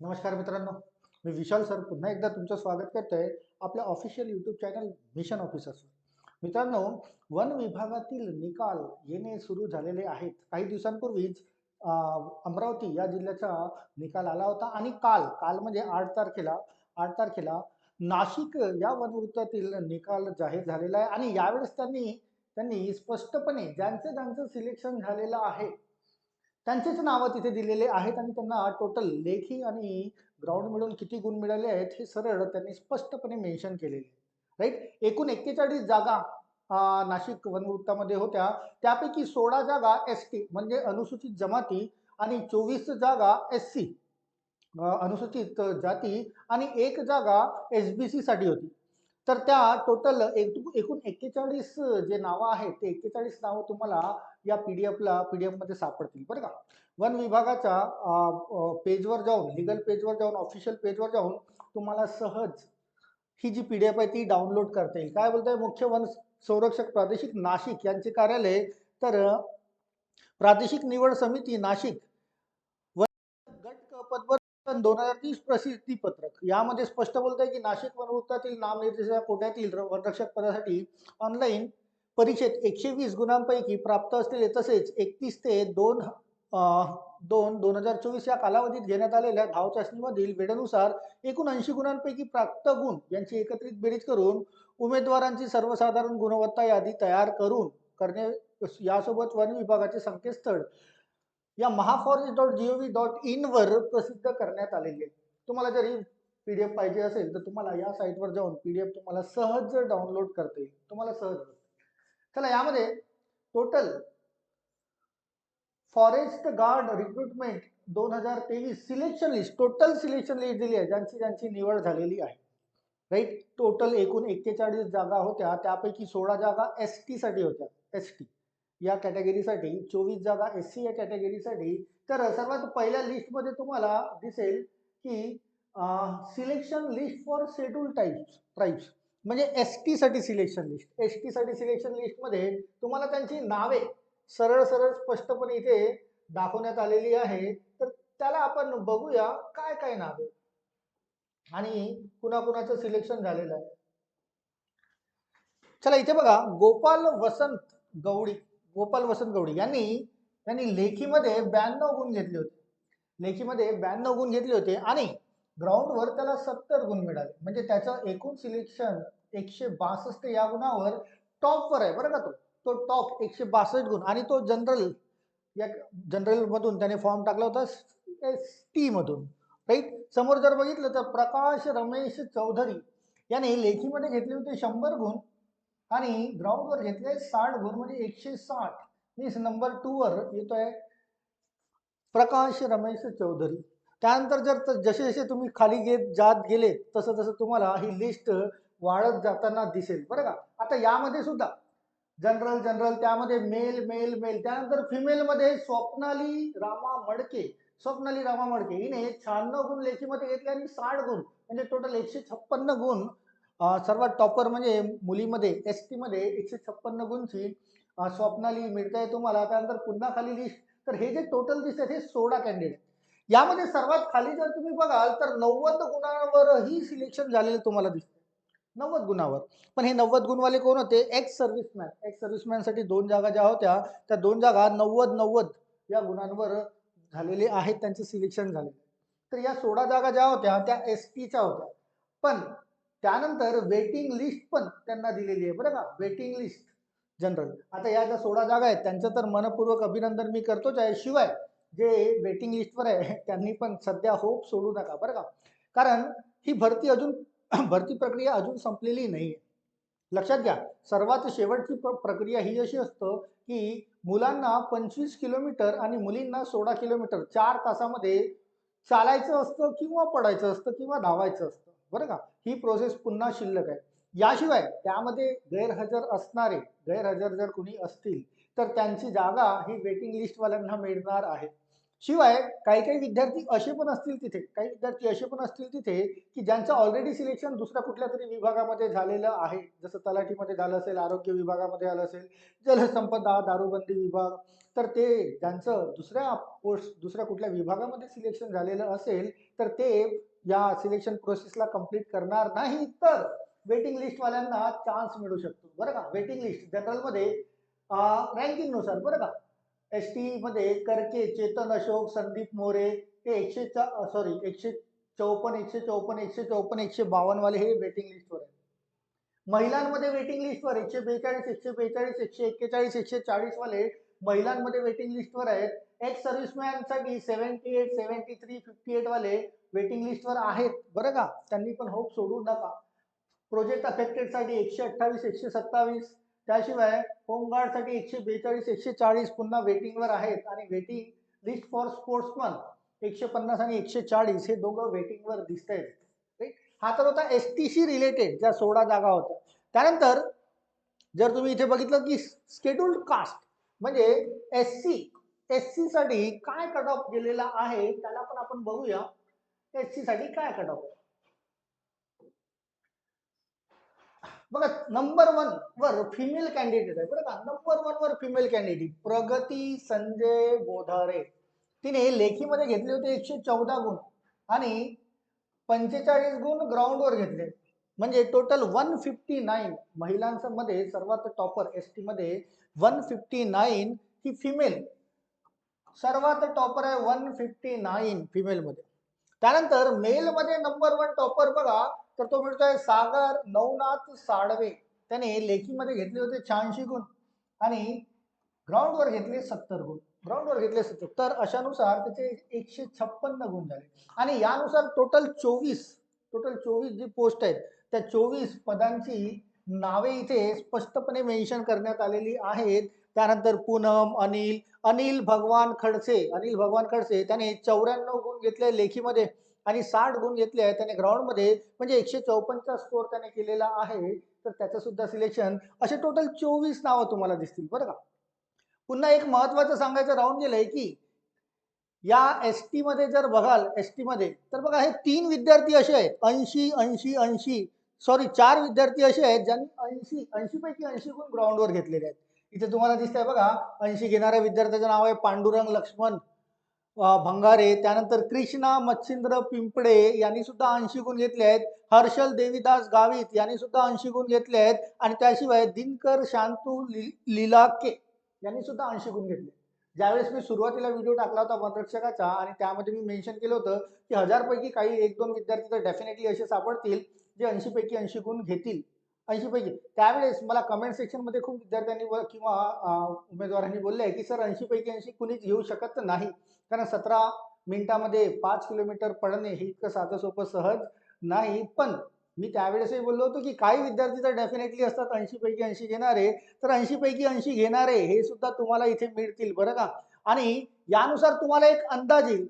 नमस्कार मित्रांनो मी विशाल सर. पुन्हा एकदा तुमचं स्वागत करतोय आपल्या ऑफिशियल यूट्यूब चॅनल मिशन ऑफिसर्सवर मित्रांनो वन विभागातील निकाल येणे सुरू झालेले आहेत. काही दिवसांपूर्वीच अमरावती या जिल्ह्याचा निकाल आला होता आणि काल काल म्हणजे आठ तारखेला आठ तारखेला नाशिक या वनवृत्तातील निकाल जाहीर झालेला आहे आणि यावेळेस त्यांनी त्यांनी स्पष्टपणे ज्यांचं ज्यांचं सिलेक्शन झालेलं आहे त्यांचेच नावं तिथे दिलेले आहेत आणि त्यांना टोटल लेखी आणि ग्राउंड मिळून किती गुण मिळाले आहेत हे सरळ त्यांनी स्पष्टपणे मेन्शन केलेले राईट एकूण एक्केचाळीस जागा नाशिक वनवृत्तामध्ये होत्या. त्यापैकी सोळा जागा एस टी म्हणजे अनुसूचित जमाती आणि चोवीस जागा एस सी अनुसूचित जाती आणि एक जागा एस बी सी साठी होती. तर त्या टोटल एक एकूण एक्केचाळीस जे नावं आहेत ते एक्केचाळीस नावं तुम्हाला या पी डी एफला पी डी एफमध्ये सापडतील बरं का? वन विभागाच्या पेजवर जाऊन लिगल पेजवर जाऊन ऑफिशियल पेजवर जाऊन तुम्हाला सहज ही जी पी डी एफ आहे ती डाउनलोड करता येईल. काय बोलताय? मुख्य वन संरक्षक प्रादेशिक नाशिक यांचे कार्यालय तर प्रादेशिक निवड समिती नाशिक वन गट पदवर दोन हजार तीस प्रसिद्धी पत्रक. यामध्ये स्पष्ट बोलत आहे की नाशिक वनवृत्तातील नामनिर्देशक कोट्यातील वनरक्षक पदासाठी ऑनलाईन परीक्षेत एकशे वीस गुणांपैकी प्राप्त असलेले तसेच एकतीस ते दोन दोन दोन हजार चोवीस या कालावधीत घेण्यात आलेल्या धाव चाचणीमधील वेळेनुसार एकूण ऐंशी गुणांपैकी प्राप्त गुण यांची एकत्रित बेरीज करून उमेदवारांची सर्वसाधारण गुणवत्ता यादी तयार करून करणे यासोबत वन विभागाचे संकेतस्थळ या Mahaforest dot G O V dot इनवर प्रसिद्ध करण्यात आलेली आहे. तुम्हाला जर ही पीडीएफ पाहिजे असेल तर तुम्हाला या साईटवर जाऊन पीडीएफ तुम्हाला सहज डाउनलोड करता येईल. तुम्हाला सहज चला यामध्ये टोटल फॉरेस्ट गार्ड रिक्रुटमेंट दोन हजार तेवीस selection list total selection list दिली आहे ज्यांची ज्यांची निवड झालेली आहे. राईट टोटल एकूण एक्केचाळीस जागा होत्या त्यापैकी सोळा जागा एस टी साठी होत्या. एस टी या कॅटेगरीसाठी चोवीस जागा एस सी या कॅटेगरीसाठी तर सर्वात पहिल्या लिस्टमध्ये तुम्हाला दिसेल की selection list for scheduled types tribes म्हणजे एस टी साठी सिलेक्शन लिस्ट एस टी साठी सिलेक्शन लिस्टमध्ये तुम्हाला त्यांची नावे सरळ सरळ स्पष्टपणे इथे दाखवण्यात आलेली आहे. तर त्याला आपण बघूया काय काय नावे. आणि कुणाकुणाचं सिलेक्शन झालेलं आहे. चला इथे बघा. गोपाल वसंत गवडी गोपाल वसंत गवडी यांनी त्यांनी लेखीमध्ये ब्याण्णव गुण घेतले होते. लेखीमध्ये ब्याण्णव गुण घेतले होते आणि ग्राउंडवर त्याला सत्तर गुण मिळाले. म्हणजे त्याचं एकूण सिलेक्शन एकशे बासष्ट या गुणावर टॉपवर आहे बरं का तो. तो टॉप एकशे बासष्ट गुण आणि तो जनरल या जनरलमधून त्याने फॉर्म टाकला होता एस टीमधून राईट? समोर जर बघितलं तर प्रकाश रमेश चौधरी याने लेखीमध्ये घेतले होते शंभर गुण. आणि ग्राउंडवर घेतले साठ गुण म्हणजे एकशे साठ. मीन्स नंबर टूवर येतोय प्रकाश रमेश चौधरी. त्यानंतर जर जसे जसे तुम्ही खाली घेत जात गेले तसं तसं तुम्हाला ही लिस्ट वाढत जाताना दिसेल. बरं का? आता यामध्ये सुद्धा जनरल जनरल त्यामध्ये मेल मेल मेल त्यानंतर फिमेल मध्ये स्वप्नाली रामा मडके. स्वप्नाली रामा मडके. हिने शहाण्णव गुण लेखीमध्ये घेतले आणि साठ गुण म्हणजे टोटल एकशे छप्पन्न गुण सर्वात टॉपर म्हणजे मुलीमध्ये एस टीमध्ये एकशे छप्पन्न गुणची स्वप्नाली मिळते तुम्हाला. त्यानंतर पुन्हा खाली लिस्ट. तर हे जे टोटल दिसतात हे सोळा कॅन्डिडेट यामध्ये सर्वात खाली जर तुम्ही बघाल तर नव्वद गुणांवरही सिलेक्शन झालेलं तुम्हाला दिसतं नव्वद गुणावर. पण हे नव्वद गुणवाले कोण होते? एक्स सर्व्हिसमॅन एक्स सर्व्हिसमॅनसाठी दोन जागा ज्या होत्या त्या दोन जागा नव्वद नव्वद या गुणांवर झालेले आहेत त्यांचे सिलेक्शन झाले तर या सोळा जागा ज्या होत्या त्या एस टीच्या होत्या. पण त्यानंतर वेटिंग लिस्ट पण त्यांना दिलेली आहे बरं का? वेटिंग लिस्ट जनरल आता या ज्या सोळा जागा आहेत त्यांचं तर मनपूर्वक अभिनंदन मी करतोच आहे. शिवाय जे वेटिंग लिस्टवर आहे त्यांनी पण सध्या होप सोडू नका बरं का? कारण ही भरती अजून भरती प्रक्रिया अजून संपलेली नाही आहे लक्षात घ्या सर्वात शेवटची प्र- प्रक्रिया ही अशी असतं की मुलांना पंचवीस किलोमीटर आणि मुलींना सोळा किलोमीटर चार तासामध्ये चालायचं असतं किंवा पडायचं असतं किंवा धावायचं असतं. बरं का? ही प्रोसेस पुन्हा शिल्लक आहे. याशिवाय त्यामध्ये गैरहजर असणारे गैरहजर जर कुणी असतील तर त्यांची जागा ही वेटिंग लिस्टवाल्यांना मिळणार आहे. शिवाय काही काही विद्यार्थी असे पण असतील तिथे काही विद्यार्थी असे पण असतील तिथे की ज्यांचं ऑलरेडी सिलेक्शन दुसऱ्या कुठल्या तरी विभागामध्ये झालेलं आहे. जसं तलाठीमध्ये झालं असेल आरोग्य विभागामध्ये आलं असेल जलसंपदा दारूबंदी विभाग तर ते ज्यांचं दुसऱ्या पोस्ट दुसऱ्या कुठल्या विभागामध्ये सिलेक्शन झालेलं असेल तर ते या सिलेक्शन प्रोसेसला कंप्लीट करणार नाही तर वेटिंग लिस्टवाल्यांना चान्स मिळू शकतो. बरं का? वेटिंग लिस्ट जनरलमध्ये रँकिंगनुसार बरं का? एस टी मध्ये करके चेतन अशोक संदीप मोरे हे एकशे सॉरी एकशे चौपन्न एकशे चौपन्न एकशे चौपन्न एकशे बावन्नवाले हे वेटिंग लिस्टवर आहेत. महिलांमध्ये वेटिंग लिस्टवर एकशे बेचाळीस एकशे बेचाळीस एकशे एक्केचाळीस एकशे चाळीस वाले महिलांमध्ये वेटिंग लिस्टवर आहेत. Ex सर्व्हिसमॅनसाठी seventy eight seventy three fifty eight वाले वेटिंग लिस्टवर आहेत. बरं का? त्यांनी पण होप सोडू नका. प्रोजेक्ट अफेक्टेडसाठी एकशे अठ्ठावीस एकशे सत्तावीस. त्याशिवाय होमगार्डसाठी एकशे बेचाळीस एकशे चाळीस पुन्हा वेटिंगवर आहेत. आणि वेटिंग लिस्ट फॉर स्पोर्ट्समन एकशे पन्नास आणि एकशे चाळीस हे दोघं वेटिंगवर दिसत आहेत हा तर होता एस टी सी रिलेटेड ज्या सोळा जागा होत्या. त्यानंतर जर तुम्ही इथे बघितलं की स्केड्युल्ड कास्ट म्हणजे एस सी एस सी साठी काय कट ऑफ गेलेला आहे त्याला पण आपण बघूया. एस सी साठी काय कट ऑफ बघा नंबर वन वर फिमेल कॅन्डिडेट आहे बरं का? नंबर वन वर फिमेल कॅन्डिडेट प्रगती संजय बोधारे तिने लेखीमध्ये घेतले होते एकशे चौदा गुण आणि पंचेचाळीस गुण ग्राउंडवर घेतले. म्हणजे टोटल वन फिफ्टी नाईन महिलांमध्ये सर्वात टॉपर एस टी मध्ये वन फिफ्टी नाईन ही फिमेल सर्वात टॉपर आहे वन फिफ्टी नाईन फिमेलमध्ये त्यानंतर मेलमध्ये नंबर वन टॉपर बघा तर तो मिळतोय सागर नवनाथ साडवे त्याने लेखीमध्ये घेतले होते शहाऐंशी गुण आणि ग्राउंडवर घेतले सत्तर गुण. ग्राउंडवर घेतले सत्तर. तर अशानुसार त्याचे एकशे छप्पन्न गुण झाले. आणि यानुसार टोटल चोवीस टोटल चोवीस जी पोस्ट आहेत त्या चोवीस पदांची नावे इथे स्पष्टपणे मेन्शन करण्यात आलेली आहेत. त्यानंतर पूनम अनिल अनिल भगवान खडसे अनिल भगवान खडसे त्याने चौऱ्याण्णव गुण घेतले लेखीमध्ये आणि साठ गुण घेतले आहेत त्याने ग्राउंडमध्ये म्हणजे एकशे चौपन्नचा स्कोर त्याने केलेला आहे. तर त्याचं सुद्धा सिलेक्शन असे टोटल चोवीस नावं तुम्हाला दिसतील बरं का? पुन्हा एक महत्वाचं सांगायचं राहून गेलंय की या एस टीमध्ये जर बघाल एस टीमध्ये तर बघा हे तीन विद्यार्थी असे आहेत. ऐंशी ऐंशी ऐंशी. सॉरी चार विद्यार्थी असे आहेत ज्यांनी ऐंशी ऐंशी पैकी ऐंशी गुण ग्राउंडवर घेतलेले आहेत. इथे तुम्हाला दिसतंय बघा ऐंशी घेणाऱ्या विद्यार्थ्याचं नाव आहे पांडुरंग लक्ष्मण भंगारे. त्यानंतर कृष्णा मच्छिंद्र पिंपडे यांनी सुद्धा ऐंशी गुण घेतले आहेत. हर्षल देवीदास गावित यांनी सुद्धा ऐंशी गुण घेतले आहेत. आणि त्याशिवाय दिनकर शांतू लिलाके यांनी सुद्धा ऐंशी गुण घेतले ज्यावेळेस मी सुरुवातीला व्हिडिओ टाकला होता वनरक्षकाचा आणि त्यामध्ये मी मेन्शन केलं होतं की हजारपैकी काही एक दोन विद्यार्थी तर डेफिनेटली असे सापडतील जे ऐंशीपैकी ऐंशी गुण घेतील. ऐंशीपैकी. त्यावेळेस मला कमेंट सेक्शनमध्ये खूप विद्यार्थ्यांनी किंवा उमेदवारांनी बोलले आहे की सर ऐंशीपैकी ऐंशी कुणीच घेऊ शकत नाही. कारण सतरा मिनिटामध्ये पाच किलोमीटर पडणे हे इतकं साधं सोपं सहज नाही. पण मी त्यावेळेसही बोललो होतो की काही विद्यार्थी तर डेफिनेटली असतात ऐंशी पैकी ऐंशी घेणारे. तर ऐंशी पैकी ऐंशी घेणारे हे सुद्धा तुम्हाला इथे मिळतील बरं का? आणि यानुसार तुम्हाला एक अंदाज येईल.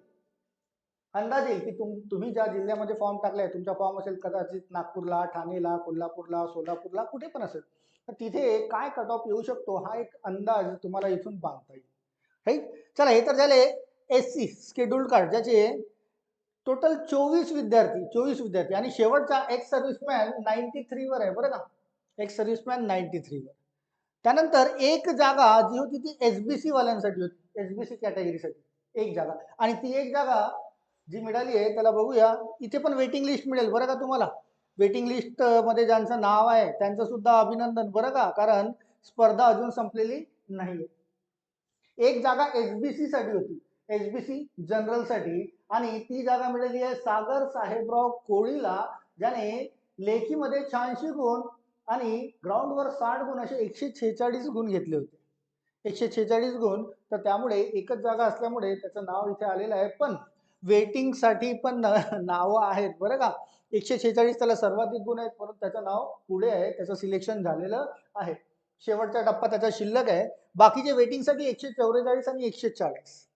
अंदाज येईल की तुम तुम्ही ज्या जिल्ह्यामध्ये फॉर्म टाकलाय तुमचा फॉर्म असेल कदाचित नागपूरला ठाणेला कोल्हापूरला सोलापूरला कुठे पण असेल. तर तिथे काय कट ऑफ येऊ शकतो हा एक अंदाज तुम्हाला इथून बांधता येईल. राईट? चला हे तर झाले एस सी स्केड्युल्ड कार्ड ज्याचे टोटल चोवीस विद्यार्थी चोवीस विद्यार्थी. आणि शेवटचा एक्स सर्व्हिसमॅन नाईन्टी थ्रीवर आहे बरं का? एक्स सर्व्हिसमॅन नाईन्टी थ्रीवर त्यानंतर एक जागा जी होती ती एस बी सी वाल्यांसाठी होती. एस बी सी कॅटेगरीसाठी एक जागा. आणि ती एक जागा जी मिळाली आहे त्याला बघूया. इथे पण वेटिंग लिस्ट मिळेल बरं का तुम्हाला? वेटिंग लिस्टमध्ये ज्यांचं नाव आहे त्यांचं सुद्धा अभिनंदन बरं का? कारण स्पर्धा अजून संपलेली नाही एक जागा एस बी सीसाठी होती. एच बी सी जनरलसाठी आणि ती जागा मिळाली आहे सागर साहेबराव कोळीला ज्याने लेखीमध्ये शहाऐंशी गुण आणि ग्राउंडवर साठ गुण असे एकशे छेचाळीस गुण घेतले होते. एकशे छेचाळीस गुण तर त्यामुळे एकच जागा असल्यामुळे त्याचं नाव इथे आलेलं आहे. पण वेटिंगसाठी पण नावं आहेत बरं का. एकशे छेचाळीस त्याला सर्वाधिक गुण आहेत परंतु त्याचं नाव पुढे आहे. त्याचं सिलेक्शन झालेलं आहे. शेवटचा टप्पा त्याचा शिल्लक आहे. बाकीचे वेटिंगसाठी एकशे चौवेचाळीस आणि एकशे चाळीस.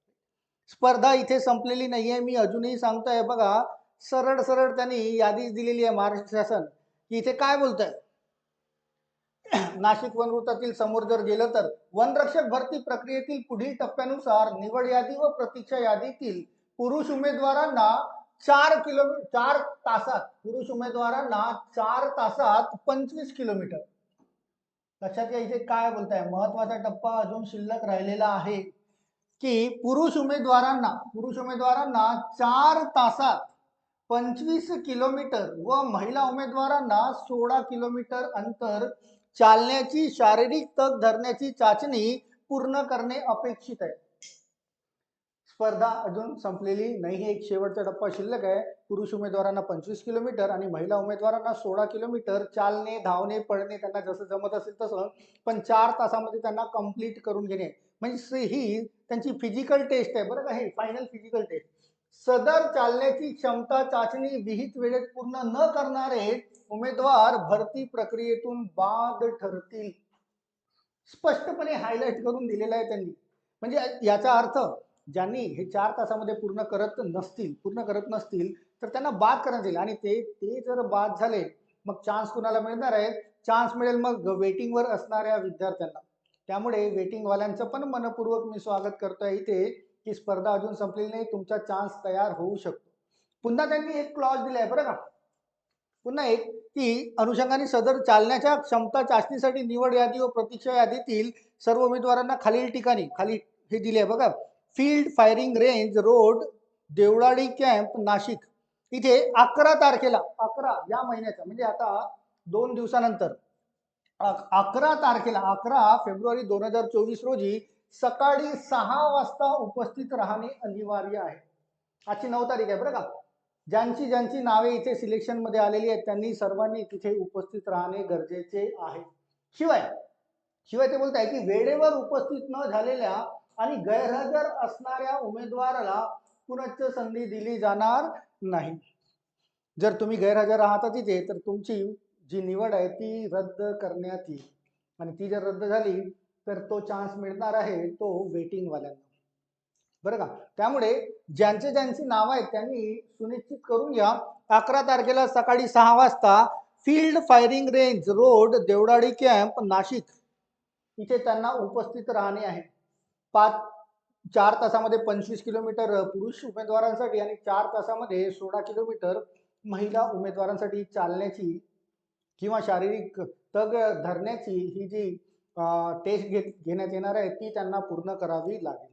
स्पर्धा इथे संपलेली नाही आहे मी अजूनही सांगतोय बघा सरळ सरळ त्यांनी यादीच दिलेली आहे महाराष्ट्र शासन. की इथे काय बोलत नाशिक वनवृत्तातील समोर जर गेलं तर वनरक्षक भरती प्रक्रियेतील पुढील टप्प्यानुसार निवड यादी व प्रतीक्षा यादीतील पुरुष उमेदवारांना चार किलोमीटर चार तासात पुरुष उमेदवारांना चार तासात पंचवीस किलोमीटर. लक्षात घ्या इथे काय बोलताय? महत्त्वाचा टप्पा अजून शिल्लक राहिलेला आहे. की पुरुष उमेदवारांना पुरुष उमेदवारांना चार तासात पंचवीस किलोमीटर व महिला उमेदवारांना सोळा किलोमीटर अंतर चालण्याची शारीरिक तग धरण्याची चाचणी पूर्ण करणे अपेक्षित आहे. स्पर्धा अजून संपलेली नाही एक शेवटचा टप्पा शिल्लक आहे. पुरुष उमेदवारांना पंचवीस किलोमीटर आणि महिला उमेदवारांना सोळा किलोमीटर चालणे धावणे पळणे त्यांना जसं जमत असेल तसं पण चार तासामध्ये त्यांना कंप्लीट करून घेणे. म्हणजे ही त्यांची फिजिकल टेस्ट आहे बरं का? हे फायनल फिजिकल टेस्ट सदर चालण्याची क्षमता चाचणी विहित वेळेत पूर्ण न करणारे उमेदवार भरती प्रक्रियेतून बाद ठरतील. स्पष्टपणे हायलाइट करून दिलेलं आहे त्यांनी. म्हणजे याचा अर्थ ज्यांनी हे चार तासामध्ये पूर्ण करत नसतील पूर्ण करत नसतील तर त्यांना बाद करण्यात येईल. आणि ते ते जर बाद झाले मग चान्स कुणाला मिळणार आहे चान्स मिळेल मग वेटिंगवर असणाऱ्या विद्यार्थ्यांना. त्यामुळे वेटिंगवाल्यांचं पण मनपूर्वक मी स्वागत करतोय इथे की स्पर्धा अजून संपलेली नाही तुमचा चान्स तयार होऊ शकतो. पुन्हा त्यांनी एक क्लॉज दिलाय बरं का? पुन्हा एक की अनुषंगाने सदर चालण्याच्या क्षमता चाचणीसाठी निवड यादी व प्रतीक्षा यादीतील सर्व उमेदवारांना खालील ठिकाणी खाली हे दिले आहे बघा. Field firing range road Devladi camp Nashik. इथे अकरा तारखेला अकरा या महिन्याच्या म्हणजे आता दोन दिवसानंतर अकरा तारखेला अकरा फेब्रुवारी दोन हजार चोवीस रोजी सकाळी सहा वाजता उपस्थित राहणे अनिवार्य आहे. आजची नऊ तारीख आहे बरं का. ज्यांची ज्यांची नावे इथे सिलेक्शनमध्ये आलेली आहेत त्यांनी सर्वांनी तिथे उपस्थित राहणे गरजेचे आहे. शिवाय शिवाय ते बोलत आहे की वेळेवर उपस्थित न झालेल्या आणि गैरहजर असणाऱ्या उमेदवाराला पुनश्च संधी दिली जाणार नाही. जर तुम्ही गैरहजर आहात तिथे तर तुमची जी निवड आहे ती रद्द करण्यात येईल. आणि ती जर रद्द झाली तर तो चान्स मिळणार आहे तो वेटिंगवाल्यांना बरं का? त्यामुळे ज्यांचे ज्यांची नावं आहेत त्यांनी सुनिश्चित करून घ्या अकरा तारखेला सकाळी सहा वाजता field firing range road Devdadi camp Nashik. इथे त्यांना उपस्थित राहणे आहे. पाच चार तासामध्ये पंचवीस किलोमीटर पुरुष उमेदवारांसाठी आणि चार तासामध्ये सोळा किलोमीटर महिला उमेदवारांसाठी चालण्याची किंवा शारीरिक तग धरण्याची ही जी टेस्ट घेत घेण्यात येणार आहे ती त्यांना पूर्ण करावी लागेल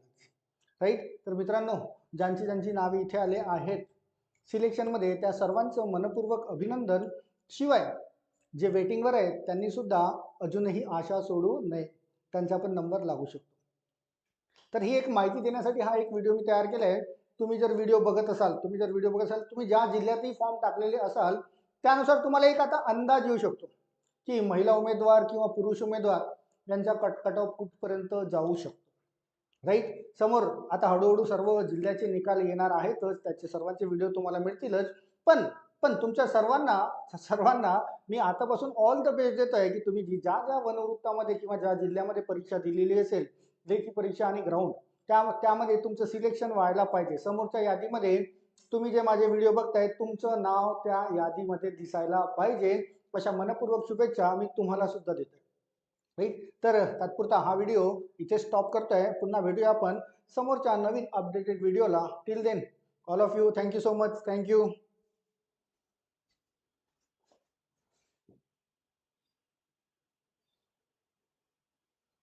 राईट तर मित्रांनो ज्यांची ज्यांची नावे इथे आले आहेत सिलेक्शनमध्ये त्या सर्वांचं मनपूर्वक अभिनंदन. शिवाय जे वेटिंगवर आहेत त्यांनी सुद्धा अजूनही आशा सोडू नये. त्यांचा पण नंबर लागू शकतो. तर ही एक माहिती देण्यासाठी हा एक व्हिडिओ मी तयार केला आहे तुम्ही जर व्हिडिओ बघत असाल तुम्ही जर व्हिडिओ बघत असाल तुम्ही ज्या जिल्ह्यातही फॉर्म टाकलेले असाल त्यानुसार तुम्हाला एक आता अंदाज येऊ शकतो की महिला उमेदवार किंवा पुरुष उमेदवार यांचा कट कट ऑफ कुठपर्यंत जाऊ शकतो. राईट समोर आता हळूहळू सर्व जिल्ह्याचे निकाल येणार आहेतच त्याचे सर्वांचे व्हिडिओ तुम्हाला मिळतीलच. पण पण तुमच्या सर्वांना सर्वांना मी आतापासून ऑल द बेस्ट देत आहे की तुम्ही जी ज्या ज्या वनवृत्तामध्ये किंवा ज्या जिल्ह्यामध्ये परीक्षा दिलेली असेल लेखी परीक्षा आणि ग्राउंड त्या त्यामध्ये तुमचं सिलेक्शन व्हायला पाहिजे. समोरच्या यादीमध्ये तुम्ही जे माझे व्हिडिओ बघताय तुमचं नाव त्या यादीमध्ये दिसायला पाहिजे. अशा मनपूर्वक शुभेच्छा मी तुम्हाला सुद्धा देतो राईट तर तात्पुरता हा व्हिडिओ इथे स्टॉप करतोय. पुन्हा भेटूया आपण समोरच्या नवीन अपडेटेड व्हिडिओला till then all of you thank you so much thank you